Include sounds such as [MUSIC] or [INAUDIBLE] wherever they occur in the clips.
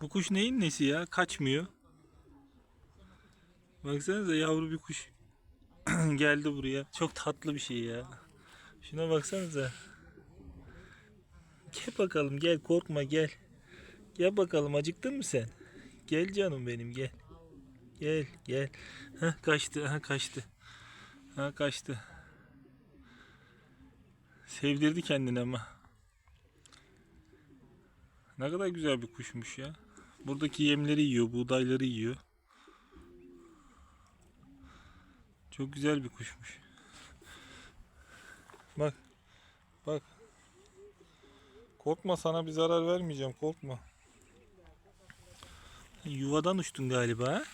Bu kuş neyin nesi ya? Kaçmıyor. Baksanıza yavru bir kuş [CLEARS THROAT] geldi buraya. Çok tatlı bir şey ya. Şuna baksanıza. Gel bakalım gel korkma gel. Gel bakalım acıktın mı sen? Gel canım benim gel. Gel gel. Heh, kaçtı ha kaçtı. Ha kaçtı. Sevdirdi kendini ama. Ne kadar güzel bir kuşmuş ya. Buradaki yemleri yiyor, buğdayları yiyor. Çok güzel bir kuşmuş. Bak. Bak. Korkma sana bir zarar vermeyeceğim korkma. Yuvadan uçtun galiba ha?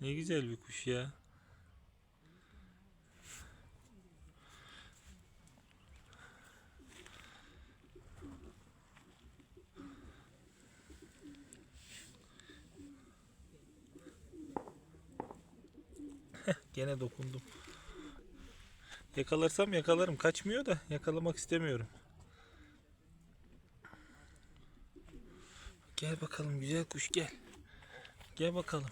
Ne güzel bir kuş ya. Gene dokundum. Yakalarsam yakalarım. Kaçmıyor da yakalamak istemiyorum. Gel bakalım güzel kuş gel. Gel bakalım.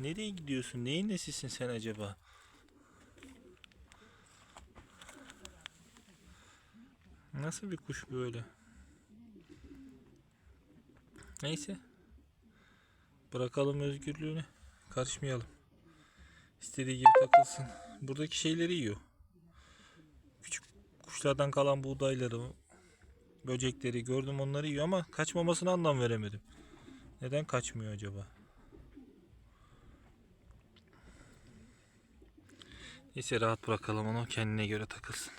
Nereye gidiyorsun? Neyin nesisin sen acaba? Nasıl bir kuş böyle? Neyse. Bırakalım özgürlüğünü. Karışmayalım. İstediği gibi takılsın. Buradaki şeyleri yiyor. Küçük kuşlardan kalan buğdayları, böcekleri gördüm onları yiyor ama kaçmamasına anlam veremedim. Neden kaçmıyor acaba? Neyse rahat bırakalım onu kendine göre takılsın.